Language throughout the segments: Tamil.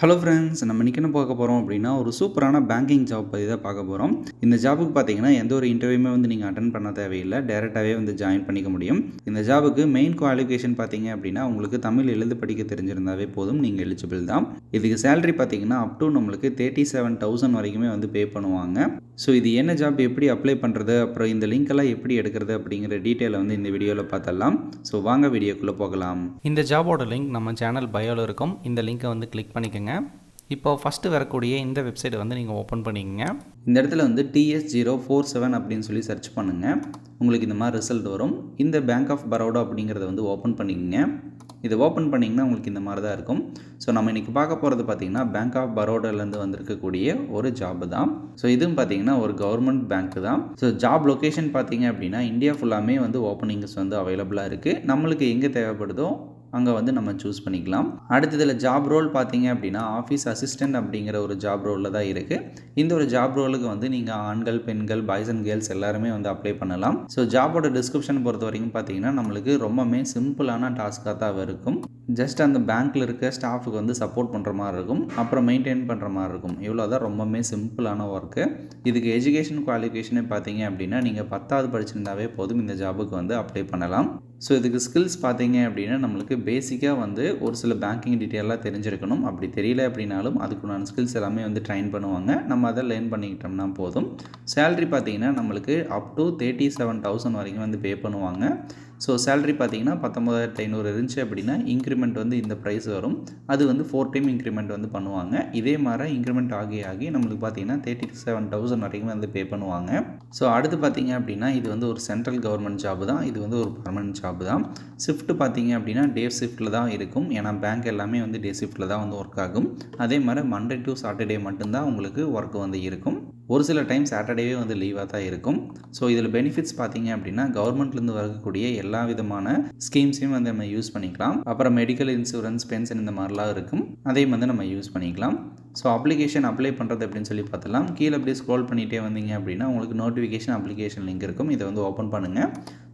ஹலோ ஃப்ரெண்ட்ஸ் நம்ம இன்றைக்கி என்ன பார்க்க போகிறோம் அப்படின்னா ஒரு சூப்பரான பேங்கிங் ஜாப் பற்றி தான் பார்க்க போகிறோம் இந்த ஜாபுக்கு பார்த்தீங்கன்னா எந்த ஒரு இன்டர்வியூமே வந்து நீங்கள் அட்டன் பண்ண தேவையில்லை. டேரெக்டாகவே வந்து ஜாயின் பண்ணிக்க முடியும். இந்த ஜாபுக்கு மெயின் குவாலிஃபிகேஷன் பார்த்தீங்க அப்படின்னா உங்களுக்கு தமிழ் எழுது படிக்க தெரிஞ்சிருந்தாவே போதும் நீங்கள் எலிஜிபிள் தான். இதுக்கு சேலரி பார்த்தீங்கன்னா அப் டு நம்மளுக்கு தேர்ட்டி செவன் தௌசண்ட் வரைக்குமே வந்து பே பண்ணுவாங்க. ஸோ இது என்ன ஜாப் எப்படி அப்ளை பண்ணுறது அப்புறம் இந்த லிங்க் எல்லாம் எப்படி எடுக்கிறது அப்படிங்கிற டீட்டெயிலை வந்து இந்த வீடியோவில் பார்த்தலாம் ஸோ வாங்க வீடியோக்குள்ளே போகலாம். இந்த ஜாபோட லிங்க் நம்ம சேனல் பயோவில் இருக்கும். இந்த லிங்க்கை வந்து கிளிக் பண்ணிக்கோங்க. இப்போ ஃபஸ்ட்டு வரக்கூடிய இந்த வெப்சைட்டை வந்து நீங்கள் ஓப்பன் பண்ணிக்கோங்க. இந்த இடத்துல வந்து டிஎஸ் ஜீரோ ஃபோர் செவன் அப்படின்னு சொல்லி சர்ச் பண்ணுங்கள் உங்களுக்கு இந்த மாதிரி ரிசல்ட் வரும். இந்த பேங்க் ஆஃப் பரோடா அப்படிங்கிறத வந்து ஓப்பன் பண்ணிக்கோங்க. இதை ஓப்பன் பண்ணிங்கன்னா உங்களுக்கு இந்த மாதிரி தான் இருக்கும். ஸோ நம்ம இன்றைக்கி பார்க்க போகிறது பார்த்திங்கன்னா பேங்க் ஆஃப் பரோடாலேருந்து வந்திருக்கக்கூடிய ஒரு ஜாப் தான். ஸோ இதுவும் பார்த்தீங்கன்னா ஒரு கவர்மெண்ட் பேங்க் தான். ஸோ ஜாப் லொக்கேஷன் பார்த்தீங்க அப்படின்னா இந்தியா ஃபுல்லாமே வந்து ஓப்பனிங்ஸ் வந்து அவைலபிளாக இருக்குது நம்மளுக்கு எங்கே தேவைப்படுதோ அங்கே வந்து நம்ம சூஸ் பண்ணிக்கலாம். அடுத்ததில் ஜாப் ரோல் பார்த்தீங்க அப்படின்னா ஆஃபீஸ் அசிஸ்டன்ட் அப்படிங்கிற ஒரு ஜாப் ரோலில் தான் இருக்குது இந்த ஒரு ஜாப் ரோலுக்கு வந்து நீங்கள் ஆண்கள் பெண்கள் பாய்ஸ் அண்ட் கேர்ள்ஸ் எல்லாருமே வந்து அப்ளை பண்ணலாம். ஸோ ஜாபோட டிஸ்கிரிப்ஷன் பொறுத்த வரைக்கும் பார்த்தீங்கன்னா நம்மளுக்கு ரொம்பவுமே சிம்பிளான டாஸ்க்காக தான் இருக்கும். ஜஸ்ட் அந்த பேங்க்கில் இருக்க ஸ்டாஃபுக்கு வந்து சப்போர்ட் பண்ணுற மாதிரி இருக்கும். அப்புறம் மெயின்டைன் பண்ணுற மாதிரி இருக்கும். இவ்வளோ தான் ரொம்பவுமே சிம்பிளான ஒர்க்கு இதுக்கு எஜுகேஷன் குவாலிஃபிகேஷனே பார்த்தீங்க அப்படின்னா நீங்கள் பத்தாவது படிச்சிருந்தாவே போதும். இந்த ஜாபுக்கு வந்து அப்ளை பண்ணலாம். ஸோ இதுக்கு ஸ்கில்ஸ் பார்த்தீங்க அப்படின்னா நம்மளுக்கு பேசிக்காக வந்து ஒரு சில பேங்கிங் டீட்டெயிலாக தெரிஞ்சிருக்கணும். அப்படி தெரியல அப்படின்னாலும் அதுக்குண்டான ஸ்கில்ஸ் எல்லாமே வந்து ட்ரைன் பண்ணுவாங்க. நம்ம அதை லேர்ன் பண்ணிக்கிட்டோம்னா போதும். சேல்ரி பார்த்தீங்கன்னா நம்மளுக்கு up to thirty seven thousand வரைக்கும் வந்து பே பண்ணுவாங்க. ஸோ சேலரி பார்த்தீங்கன்னா பத்தொம்பதாயிரத்து ஐநூறு இருந்துச்சு அப்படின்னா இன்க்ரிமெண்ட் வந்து இந்த ப்ரைஸ் வரும். அது வந்து ஃபோர் டைம் இன்க்ரிமெண்ட் வந்து பண்ணுவாங்க. இதே மாதிரி இன்க்ரிமெண்ட் ஆகி ஆகி நம்மளுக்கு பார்த்தீங்கன்னா தேர்ட்டி செவன் தௌசண்ட் வரைக்கும் வந்து பே பண்ணுவாங்க. ஸோ அடுத்து பார்த்தீங்க அப்படின்னா இது வந்து ஒரு சென்ட்ரல் கவர்மெண்ட் ஜாப் தான். இது வந்து ஒரு பர்மனன்ட் ஜாப் தான். ஷிஃப்ட் பார்த்தீங்க அப்படின்னா டே ஷிஃப்ட்டில் தான் இருக்கும். ஏன்னா பேங்க் எல்லாமே வந்து டே ஷிஃப்ட்டில் தான் வந்து ஒர்க் ஆகும். அதே மாதிரி மண்டே டு சாட்டர்டே மட்டும்தான் உங்களுக்கு ஒர்க் வந்து இருக்கும். ஒரு சில டைம் சாட்டர்டேவே வந்து லீவாக தான் இருக்கும். ஸோ இதில் பெனிஃபிட்ஸ் பார்த்தீங்க அப்படின்னா கவர்மெண்ட்லேருந்து வரக்கூடிய எல்லா விதமான ஸ்கீம்ஸையும் வந்து நம்ம யூஸ் பண்ணிக்கலாம். அப்புறம் மெடிக்கல் இன்சூரன்ஸ் பென்ஷன் இந்த மாதிரிலாம் இருக்கும். அதையும் வந்து நம்ம யூஸ் பண்ணிக்கலாம். ஸோ அப்ளிகேஷன் அப்ளை பண்ணுறது அப்படின்னு சொல்லி பார்த்தலாம் கீழே அப்படியே ஸ்க்ரோல் பண்ணிகிட்டே வந்தீங்க அப்படின்னா உங்களுக்கு நோட்டிஃபிகேஷன் அப்ளிகேஷன் லிங்க் இருக்கும். இதை வந்து ஓப்பன் பண்ணுங்கள்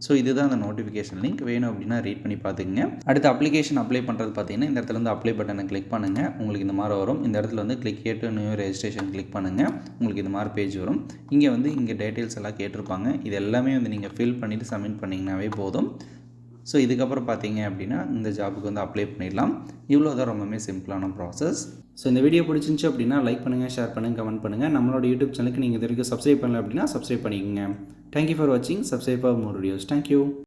ஸோ இதுதான் அந்த நோட்டிஃபிகேஷன் லிங்க் வேணும் அப்படின்னா ரீட் பண்ணி பார்த்துக்குங்க. அடுத்து அப்ளிகேஷன் அப்ளை பண்ணுறது பார்த்தீங்கன்னா இந்த இடத்துல வந்து அப்ளை பட்டனை கிளிக் பண்ணுங்கள் உங்களுக்கு இந்த மாதிரி வரும். இந்த இடத்துல வந்து கிளிக் கேட்டு நியூ ரெஜிஸ்ட்ரேஷன் கிளிக் பண்ணுங்கள் உங்களுக்கு இந்த மாதிரி பேஜ் வரும். இங்கே வந்து இங்கே டீட்டெயில்ஸ் எல்லாம் கேட்டிருப்பாங்க. இது எல்லாமே வந்து நீங்கள் ஃபில் பண்ணிவிட்டு சப்மிட் பண்ணிங்கனாவே போதும். ஸோ இதுக்கப்புறம் பார்த்தீங்க அப்படின்னா இந்த ஜாபுக்கு வந்து அப்ளை பண்ணிடலாம். இவ்வளோ தான் ரொம்பவே சிம்பிளான ப்ராசஸ் ஸோ இந்த வீடியோ பிடிச்சிருந்துச்சு அப்படின்னா லைக் பண்ணுங்கள் ஷேர் பண்ணுங்கள் கமெண்ட் பண்ணுங்கள் நம்மளோட யூடியூப் சேனலுக்கு நீங்கள் இது வரைக்கும் சப்ஸ்கிரைப் பண்ணல அப்படின்னா சப்ஸ்கிரைப் பண்ணிக்கோங்க. தேங்க்யூ ஃபார் வாட்சிங் subscribe for more videos thank you